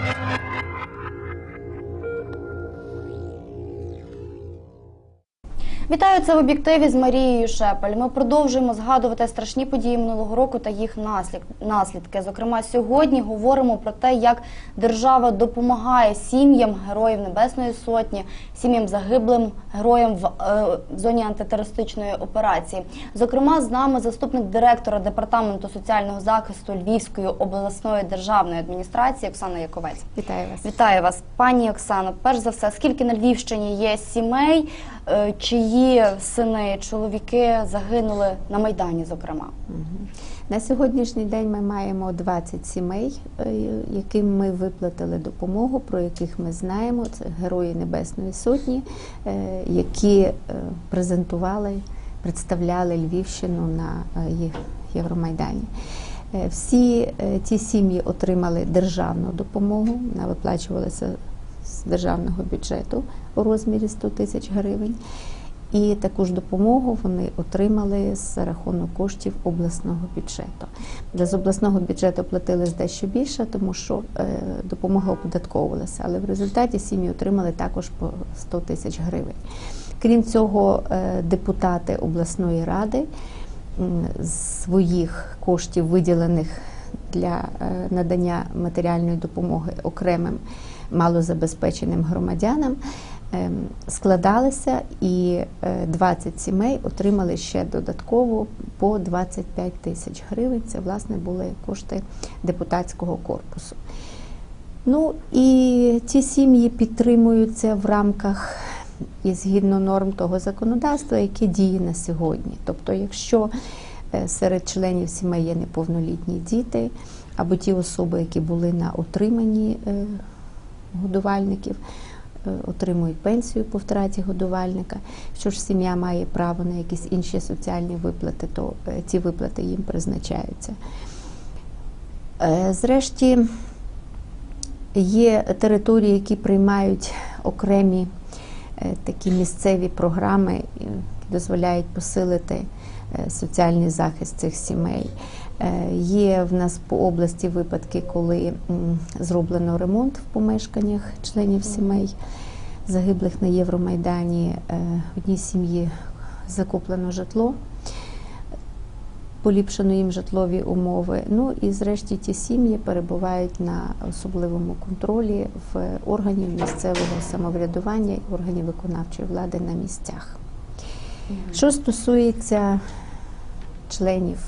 Thank you. Вітаю це в об'єктиві з Марією Шепель. Ми продовжуємо згадувати страшні події минулого року та їх наслідки. Зокрема, сьогодні говоримо про те, як держава допомагає сім'ям героїв Небесної Сотні, сім'ям загиблим героям в, е, в зоні антитерористичної операції. Зокрема, з нами заступник директора департаменту соціального захисту Львівської обласної державної адміністрації Оксана Яковець. Вітаю вас. Вітаю вас, пані Оксано. Перш за все, скільки на Львівщині є сімей, чиї сини, чоловіки загинули на майдані, зокрема? На сьогоднішній день ми маємо 20 сімей, е, яким ми виплатили допомогу, про яких ми знаємо. Це герої Небесної Сотні, е, які е, презентували, представляли Львівщину на е, Євромайдані. Е, Всі е, ці сім'ї отримали державну допомогу, вона виплачувалася з державного бюджету у розмірі 100 тисяч гривень. І таку ж допомогу вони отримали за рахунок коштів обласного бюджету. Для з обласного бюджету платили дещо більше, тому що е, допомога оподатковувалася. Але в результаті сім'ї отримали також по 100 тисяч гривень. Крім цього, е, депутати обласної ради своїх коштів, виділених для е, надання матеріальної допомоги окремим малозабезпеченим громадянам, ем, складалися, і е, 20 сімей отримали ще додатково по 25 тисяч гривень. Це власне були кошти депутатського корпусу. Ну і ці сім'ї підтримуються в рамках і згідно норм того законодавства, яке діє на сьогодні. Тобто, якщо е, серед членів сімей є неповнолітні діти або ті особи, які були на отриманні е, годувальників, е, отримують пенсію по втраті годувальника. Якщо ж сім'я має право на якісь інші соціальні виплати, то е, ці виплати їм призначаються. Е, Зрешті є території, які приймають окремі такі місцеві програми, які дозволяють посилити соціальний захист цих сімей. Е, Є в нас по області випадки, коли зроблено ремонт в помешканнях членів сімей загиблих на Євромайдані. Е, В одній сім'ї закуплено житло, поліпшено їм житлові умови. Ну і зрешті ті сім'ї перебувають на особливому контролі в органів місцевого самоврядування і органів виконавчої влади на місцях. Що стосується членів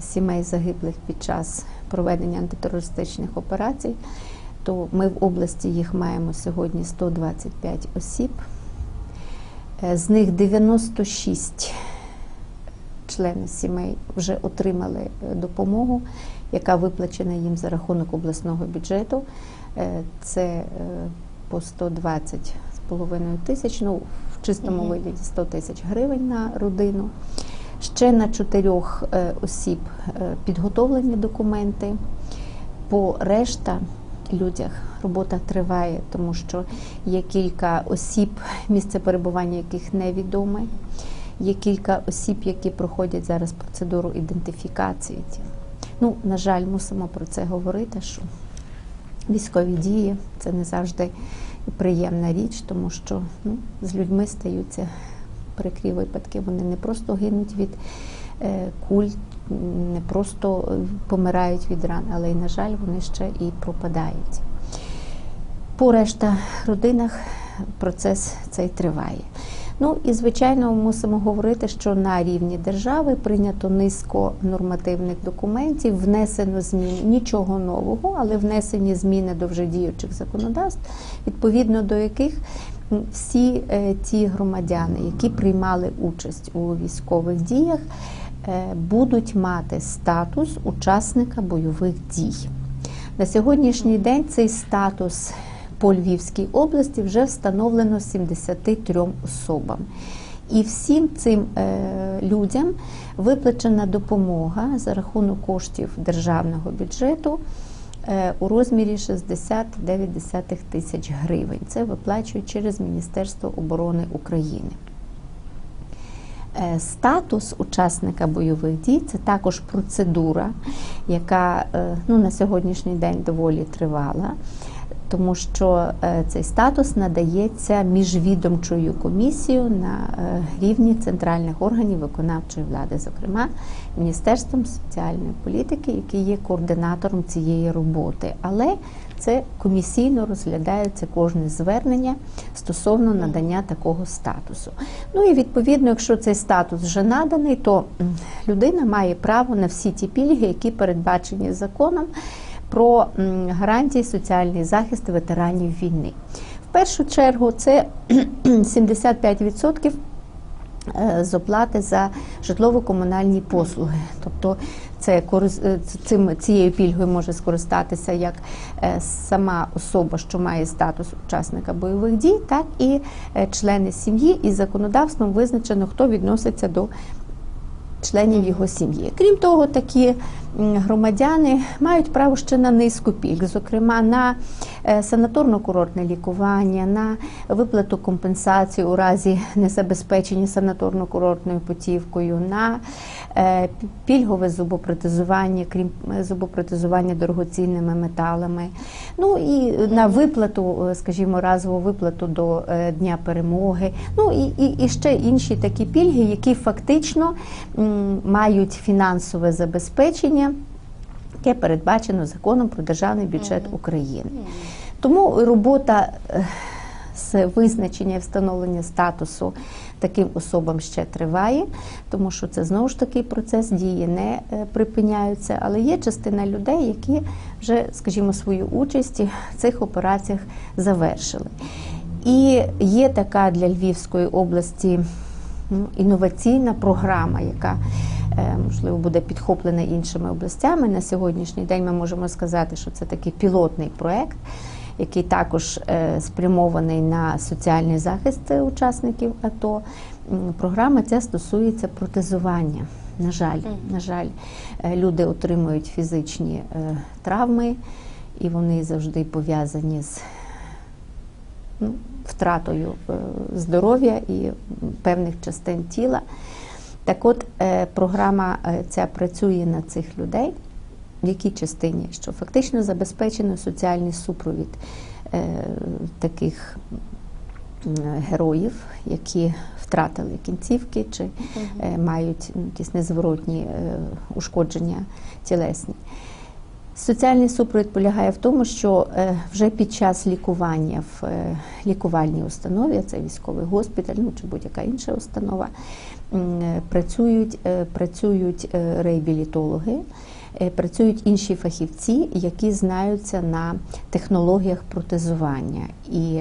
сімей загиблих під час проведення антитерористичних операцій, то ми в області їх маємо сьогодні 125 осіб. Е, З них 96 члени сімей вже отримали е, допомогу, яка виплачена їм за рахунок обласного бюджету. Е, Це по 120 з половиною тисяч, ну в чистому вигляді 100 тисяч гривень на родину. Ще на чотирьох е, осіб е, підготовлені документи. По решта людях робота триває, тому що є кілька осіб, місце перебування яких невідоме. Є кілька осіб, які проходять зараз процедуру ідентифікації. Ну, на жаль, мусимо про це говорити, що військові дії це не завжди приємна річ, тому що ну, з людьми стаються прикрі випадки. Вони не просто гинуть від е, куль, не просто е, помирають від ран, але й, на жаль, вони ще і пропадають. По решта родинах процес цей триває. Ну і звичайно, мусимо говорити, що на рівні держави прийнято низко нормативних документів, внесено зміни нічого нового, але внесені зміни до вже діючих законодавств, відповідно до яких всі е, ті громадяни, які приймали участь у військових діях, е, будуть мати статус учасника бойових дій. На сьогоднішній день цей статус по Львівській області вже встановлено 73 особам. І всім цим е, людям виплачена допомога за рахунок коштів державного бюджету е, у розмірі 69 тисяч гривень. Це виплачують через Міністерство оборони України. Е, Статус учасника бойових дій це також процедура, яка ну, на сьогоднішній день доволі тривала, тому що е, цей статус надається міжвідомчою комісією на е, рівні центральних органів виконавчої влади, зокрема Міністерством соціальної політики, який є координатором цієї роботи. Але це комісійно розглядається кожне звернення стосовно надання такого статусу. Ну і відповідно, якщо цей статус вже наданий, то людина має право на всі ті пільги, які передбачені законом про гарантії соціальний захист ветеранів війни. В першу чергу це 75% е, з оплати за житлово-комунальні послуги. Тобто це е, цим цією пільгою може скористатися як е, сама особа, що має статус учасника бойових дій, так і члени сім'ї, і законодавством визначено, хто відноситься до членів його сім'ї. Крім того, такі громадяни мають право ще на низку пільг, зокрема на е, санаторно-курортне лікування, на виплату компенсації у разі незабезпечення санаторно-курортною путівкою, на е, пільгове зубопротезування, крім е, зубопротезування дорогоцінними металами. Ну і на виплату, скажімо, разову виплату до Дня перемоги. Ну і, і, і ще інші такі пільги, які фактично мають фінансове забезпечення, яке передбачено законом про державний бюджет України. Тому робота е, з визначення і встановлення статусу таким особам ще триває, тому що це знову ж таки процес дії не е, припиняються, але є частина людей, які вже, скажімо, свою участь в цих операціях завершили. І є така для Львівської області інноваційна програма, яка е, можливо буде підхоплена іншими областями. На сьогоднішній день ми можемо сказати, що це такий пілотний проект, який також е, спрямований на соціальний захист учасників АТО. Програма ця стосується протезування. На жаль, на жаль, е, люди отримують фізичні травми, і вони завжди пов'язані з ну, втратою е, здоров'я і певних частин тіла. Так от, е, програма е, ця працює на цих людей. В якій частині? Що фактично забезпечено соціальний супровід таких героїв, які втратили кінцівки чи мають ну, якісь незворотні е, ушкодження тілесні. Соціальний супровід полягає в тому, що е, вже під час лікування в е, лікувальній установі, це військовий госпіталь, ну чи будь-яка інша установа, е, працюють, працюють реабілітологи, працюють інші фахівці, які знаються на технологіях протезування. І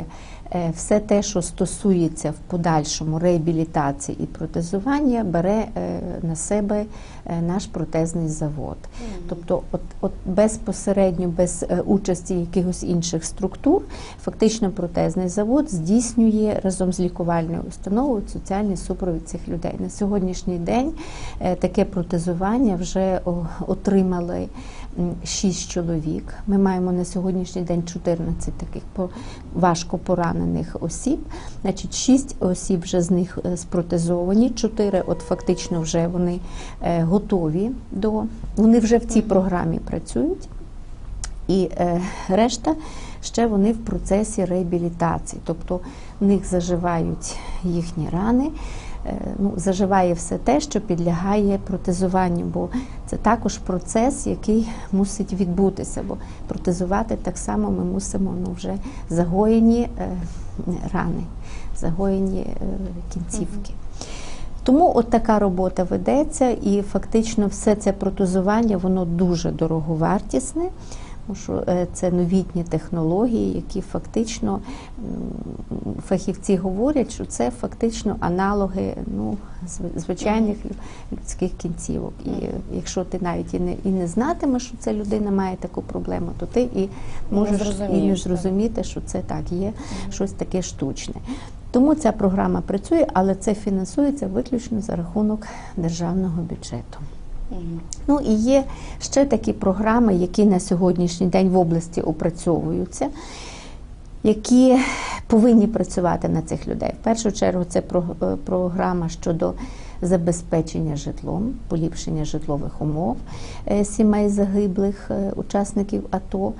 все те, що стосується в подальшому реабілітації і протезування, бере на себе наш протезний завод. Тобто, от, от безпосередньо без е, участі якихось інших структур, фактично протезний завод здійснює разом з лікувальною установою соціальний супровід цих людей. На сьогоднішній день е, таке протезування вже отримали 6 чоловік. Ми маємо на сьогоднішній день 14 таких важко поранених осіб. Значить, 6 осіб вже з них е, спротезовані, 4 от фактично вже вони е, готові до вони вже в цій програмі працюють. І е, решта ще вони в процесі реабілітації, тобто в них заживають їхні рани. Е, ну, заживає все те, що підлягає протезуванню, бо це також процес, який мусить відбутися. Бо протезувати так само ми мусимо ну, вже загоєні е, рани, загоєні е, кінцівки. Тому от така робота ведеться, і фактично все це протезування воно дуже дороговартісне, тому що е, це новітні технології, які фактично фахівці говорять, що це фактично аналоги ну, звичайних людських кінцівок. І якщо ти навіть і не, і не знатимеш, що ця людина має таку проблему, то ти і можеш і не зрозуміти, що це так є щось таке штучне. Тому ця програма працює, але це фінансується виключно за рахунок державного бюджету. Ну і є ще такі програми, які на сьогоднішній день в області опрацьовуються, які повинні працювати на цих людей. В першу чергу це е, програма щодо забезпечення житлом, поліпшення житлових умов е, сімей загиблих е, учасників АТО.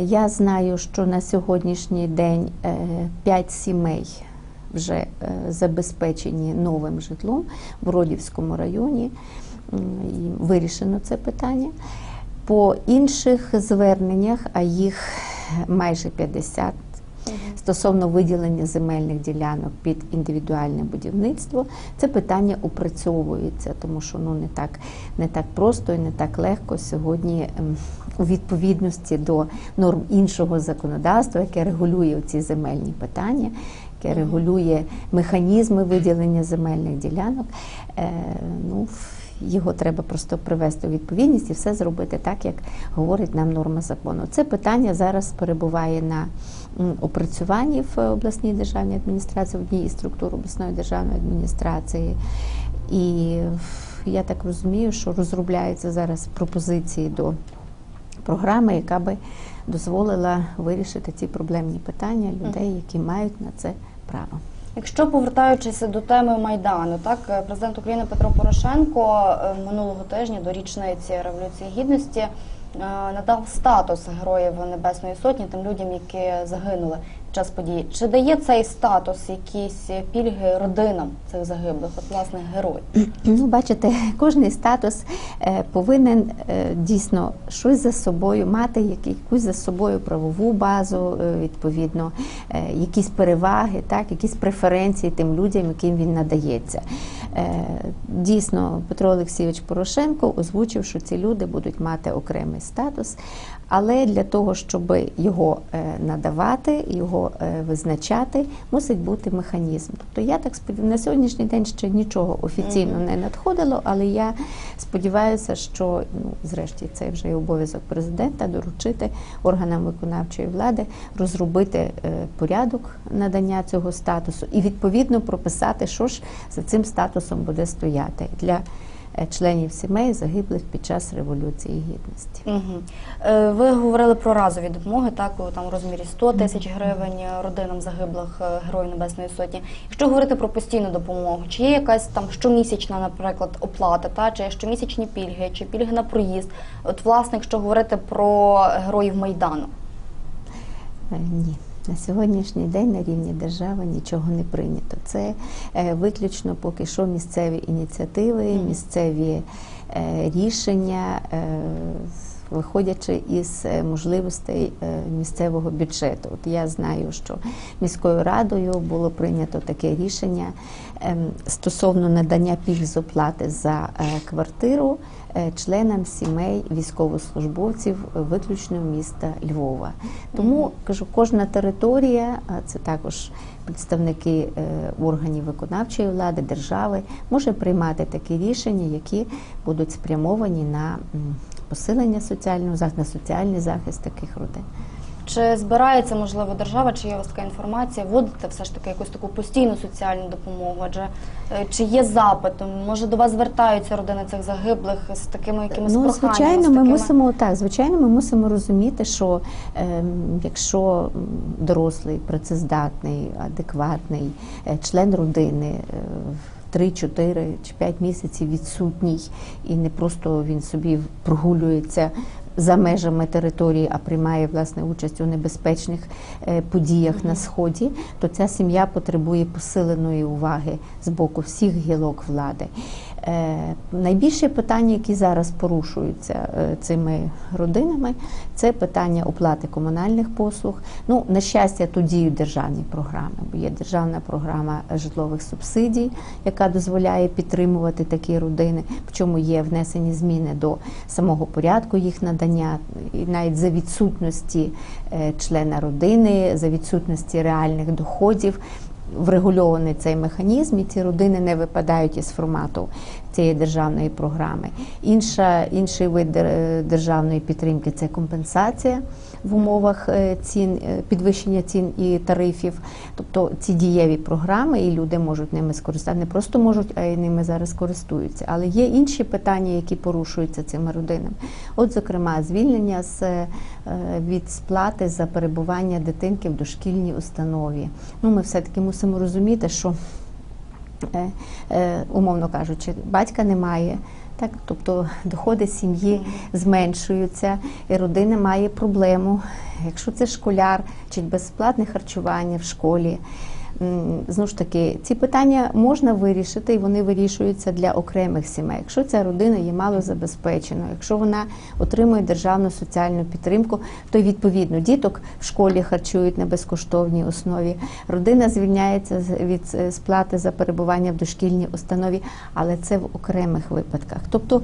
Я знаю, що на сьогоднішній день 5 сімей вже забезпечені новим житлом в Родівському районі. Вирішено це питання. По інших зверненнях, а їх майже 50, стосовно виділення земельних ділянок під індивідуальне будівництво, це питання опрацьовується, тому що ну не так не так просто і не так легко сьогодні ем, у відповідності до норм іншого законодавства, яке регулює ці земельні питання, яке регулює механізми виділення земельних ділянок. Е, ну, його треба просто привести у відповідність і все зробити так, як говорить нам норма закону. Це питання зараз перебуває на опрацюванні в обласній державній адміністрації, в одній із структур обласної державної адміністрації. І я так розумію, що розробляються зараз пропозиції до програми, яка би дозволила вирішити ці проблемні питання людей, які мають на це право. Якщо повертаючись до теми майдану, так е, президент України Петро Порошенко е, минулого тижня до річниці революції гідності е, надав статус героїв Небесної Сотні тим людям, які загинули час події. Чи дає цей статус якісь пільги родинам цих загиблих, от власне героїв? Ну, бачите, кожний статус е, повинен е, дійсно щось за собою мати, якусь за собою правову базу, е, відповідно, якісь переваги, так, якісь преференції тим людям, яким він надається. Е, Дійсно, Петро Олексійович Порошенко озвучив, що ці люди будуть мати окремий статус, але для того, щоб його е, надавати, його е, визначати, мусить бути механізм. Тобто я так сподіваюся, на сьогоднішній день ще нічого офіційно не надходило, але я сподіваюся, що ну, зрешті це вже і обов'язок президента доручити органам виконавчої влади розробити порядок надання цього статусу і відповідно прописати, що ж за цим статусом буде стояти для е, членів сімей загиблих під час революції гідності. Угу. Е, Ви говорили про разові допомоги, так у там розмірі 100 тисяч гривень родинам загиблих е, героїв Небесної Сотні. Якщо говорити про постійну допомогу, чи є якась там щомісячна, наприклад, оплата, та чи є щомісячні пільги, чи пільги на проїзд? От власне, якщо говорити про героїв майдану. Е, Ні. На сьогоднішній день на рівні держави нічого не прийнято. Це е, виключно поки що місцеві ініціативи, місцеві е, рішення, е, виходячи із можливостей місцевого бюджету. От я знаю, що міською радою було прийнято таке рішення ем, стосовно надання пільг з оплати за квартиру членам сімей військовослужбовців виключно міста Львова. Тому кажу, кожна територія, а це також представники е, органів виконавчої влади, держави, може приймати такі рішення, які будуть спрямовані на посилення соціального захисту, на соціальний захист таких родин. Чи збирається можливо держава, чи є у вас така інформація, вводити все ж таки якусь таку постійну соціальну допомогу? Адже е, чи є запит? Може до вас звертаються родини цих загиблих з такими якимись Ну, проханнями? звичайно, з ми мусимо так. Звичайно, ми мусимо розуміти, що ем, якщо дорослий, працездатний, адекватний е, член родини. е, в 3, 4 чи 5 місяців відсутній, і не просто він собі прогулюється за межами території, а приймає власне участь у небезпечних е, подіях на сході, то ця сім'я потребує посиленої уваги з боку всіх гілок влади. Е, Найбільше питання, які зараз порушуються е, цими родинами, це питання оплати комунальних послуг. Ну, на щастя, тут діють державні програми, бо є державна програма житлових субсидій, яка дозволяє підтримувати такі родини. Причому є внесені зміни до самого порядку їх надання, і навіть за відсутності е, члена родини, за відсутності реальних доходів врегульований цей механізм, і ці родини не випадають із формату цієї державної програми. Інша, інший вид державної підтримки це компенсація в умовах е, цін, е, підвищення цін і тарифів. Тобто ці дієві програми, і люди можуть ними скористатися. Не просто можуть, а й ними зараз користуються. Але є інші питання, які порушуються цими родинами. От, зокрема, звільнення з е, від сплати за перебування дитинки в дошкільній установі. Ну, ми все таки мусимо розуміти, що е, е, умовно кажучи, батька немає. Так, тобто доходи сім'ї зменшуються, і родина має проблему. Якщо це школяр чи безплатне харчування в школі, знову ж таки, ці питання можна вирішити, і вони вирішуються для окремих сімей. Якщо ця родина є малозабезпеченою, якщо вона отримує державну соціальну підтримку, то відповідно діток в школі харчують на безкоштовній основі. Родина звільняється від е, сплати за перебування в дошкільній установі, але це в окремих випадках. Тобто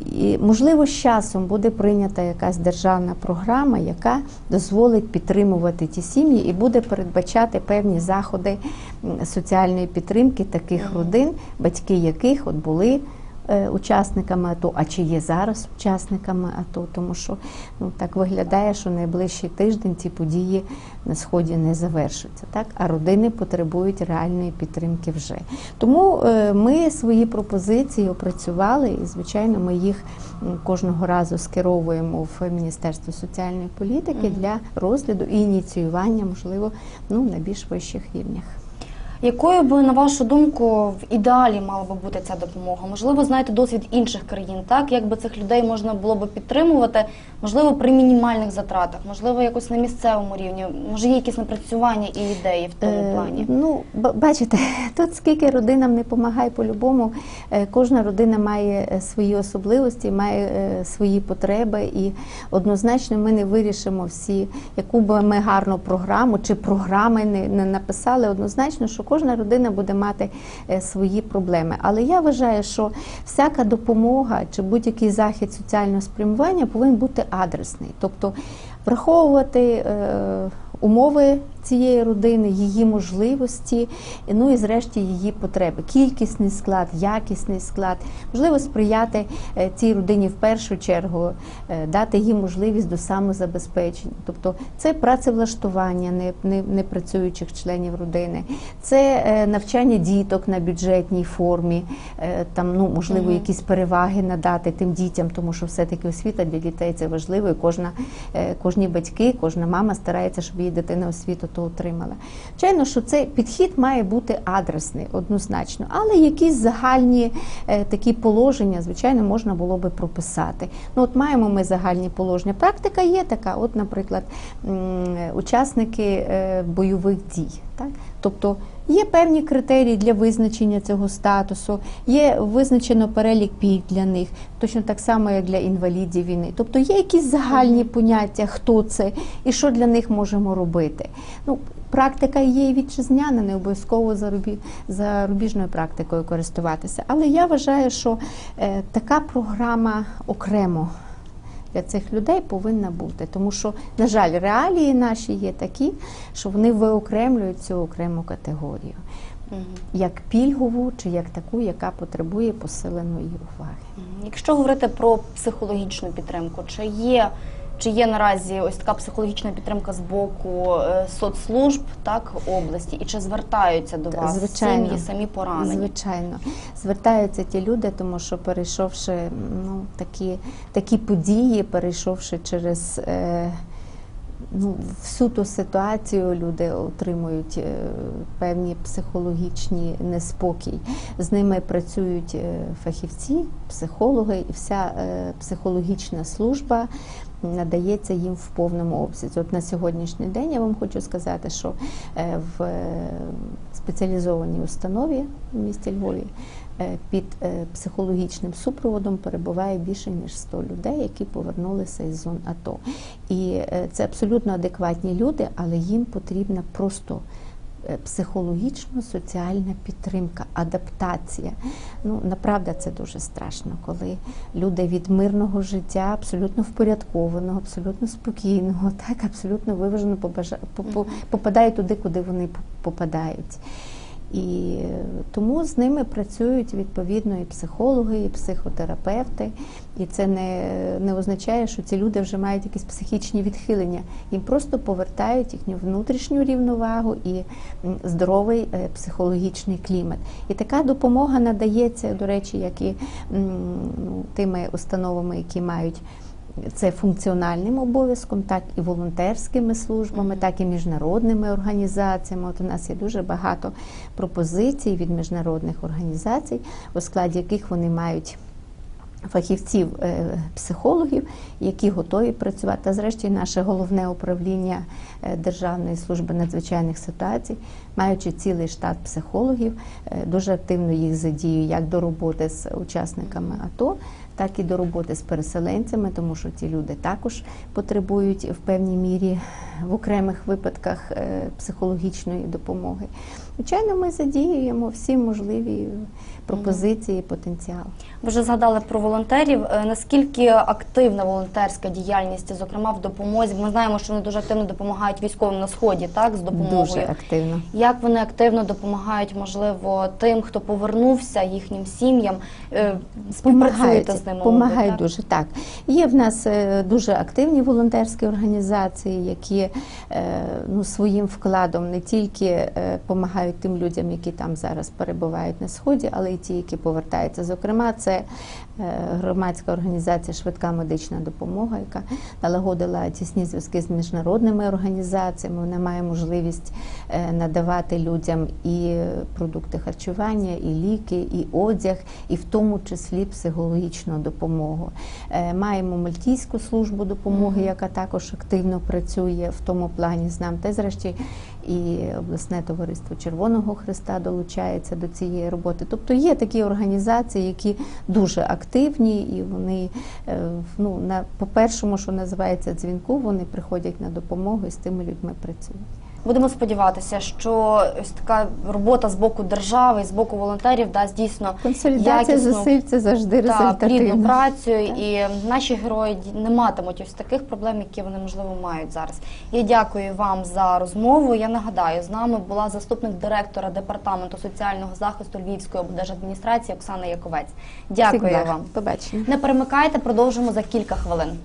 і, можливо, з часом буде прийнята якась державна програма, яка дозволить підтримувати ті сім'ї і буде передбачати певні заходи соціальної підтримки таких родин, батьки яких от були. Е, Учасниками АТО, а чи є зараз учасниками АТО, тому що ну так виглядає, що найближчий тиждень ці події на сході не завершуються, так а родини потребують реальної підтримки вже. Тому е, ми свої пропозиції опрацювали, і звичайно, ми їх кожного разу скеровуємо в Міністерство соціальної політики для розгляду і ініціювання, можливо, ну на більш вищих рівнях. Якою би, на вашу думку, в ідеалі мала би бути ця допомога? Можливо, знаєте досвід інших країн, так? Як би цих людей можна було би підтримувати, можливо, при мінімальних затратах, можливо, якось на місцевому рівні, може, є якісь напрацювання і ідеї в тому Е, плані? Ну, бачите, тут скільки родинам не допомагає по-любому, е, кожна родина має е, свої особливості, має е, свої потреби, і однозначно ми не вирішимо всі, яку би ми гарну програму чи програми не, не написали. Однозначно, що кожна родина буде мати е, свої проблеми. Але я вважаю, що всяка допомога чи будь-який захід соціального спрямування повинен бути адресний, тобто враховувати. е, умови цієї родини, її можливості, ну і зрешті її потреби. Кількісний склад, якісний склад, можливо, сприяти е, цій родині в першу чергу, е, дати їм можливість до самозабезпечення. Тобто це працевлаштування не, не, непрацюючих членів родини, це е, навчання діток на бюджетній формі, там ну можливо якісь переваги надати тим дітям, тому що все-таки освіта для дітей це важливо, і кожна кожні батьки, кожна мама старається, щоб її дитина освіту то отримала. Звичайно, що цей підхід має бути адресний, однозначно, але якісь загальні е, такі положення, звичайно, можна було би прописати. Ну, от маємо ми загальні положення. Практика є така, от, наприклад, учасники е, бойових дій. Так? Тобто є певні критерії для визначення цього статусу, є визначено перелік пільг для них, точно так само, як для інвалідів війни. Тобто є якісь загальні поняття, хто це і що для них можемо робити. Ну, практика є вітчизняна, не обов'язково зарубіжною практикою користуватися. Але я вважаю, що е, така програма окремо для цих людей повинна бути. Тому що, на жаль, реалії наші є такі, що вони виокремлюють цю окрему категорію, як пільгову чи як таку, яка потребує посиленої уваги. Якщо говорити про психологічну підтримку, чи є, чи є наразі ось така психологічна підтримка з боку е, соцслужб так області, і чи звертаються до вас звичайно. сім'ї самі поранені? Звичайно, звертаються ті люди, тому що перейшовши ну, такі, такі події, перейшовши через е, ну, всю ту ситуацію, люди отримують е, певні психологічні неспокій. З ними працюють е, фахівці, психологи, і вся е, психологічна служба надається їм в повному обсязі. От на сьогоднішній день я вам хочу сказати, що в спеціалізованій установі в місті Львові під е, психологічним супроводом перебуває більше ніж 100 людей, які повернулися із зон АТО. І е, це абсолютно адекватні люди, але їм потрібна просто е, психологічно-соціальна підтримка, адаптація. Ну, направда, це дуже страшно, коли люди від мирного життя, абсолютно впорядкованого, абсолютно спокійного, так, абсолютно виважено попадають туди, куди вони попадають. І тому з ними працюють відповідно і психологи, і психотерапевти. І це не, не означає, що ці люди вже мають якісь психічні відхилення. Їм просто повертають їхню внутрішню рівновагу і здоровий е, психологічний клімат. І така допомога надається, до речі, як і ну, тими установами, які мають це функціональним обов'язком, так і волонтерськими службами, так і міжнародними організаціями. От у нас є дуже багато пропозицій від міжнародних організацій, у складі яких вони мають фахівців е, психологів, які готові працювати. Та зрештою, наше головне управління е, Державної служби надзвичайних ситуацій, маючи цілий штат психологів, е, дуже активно їх задіює як до роботи з учасниками АТО. Так і до роботи з переселенцями, тому що ці люди також потребують в певній мірі в окремих випадках е, психологічної допомоги. Звичайно, ми задіюємо всі можливі пропозиції, потенціал. Ви вже згадали про волонтерів. Е, Наскільки активна волонтерська діяльність, зокрема в допомозі? Ми знаємо, що вони дуже активно допомагають військовим на сході, так з допомогою. Дуже активно. Як вони активно допомагають, можливо, тим, хто повернувся, їхнім сім'ям? Е, Співпрацюєте з ними? Помагають так? дуже так. Є в нас е, дуже активні волонтерські організації, які ну, своїм вкладом не тільки допомагають тим людям, які там зараз перебувають на сході, але ті, які повертаються. Зокрема, це е, громадська організація Швидка медична допомога, яка налагодила тісні зв'язки з міжнародними організаціями. Вона має можливість е, надавати людям і продукти харчування, і ліки, і одяг, і в тому числі психологічну допомогу. Е, Маємо Мальтійську службу допомоги, яка також активно працює в тому плані з нами. Та й зрештою і обласне товариство Червоного Христа долучається до цієї роботи. Тобто є такі організації, які дуже активні, і вони е, ну на по першому, що називається дзвінку, вони приходять на допомогу і з тими людьми працюють. Будемо сподіватися, що ось така робота з боку держави, з боку волонтерів дасть дійсно Консолідація зусиль це завжди та плідну працю, і наші герої не матимуть ось таких проблем, які вони можливо мають зараз. Я дякую вам за розмову. Я нагадаю, з нами була заступник директора департаменту соціального захисту Львівської облдержадміністрації Оксана Яковець. Дякую благ. вам. Побачення. Не перемикайте, продовжимо за кілька хвилин.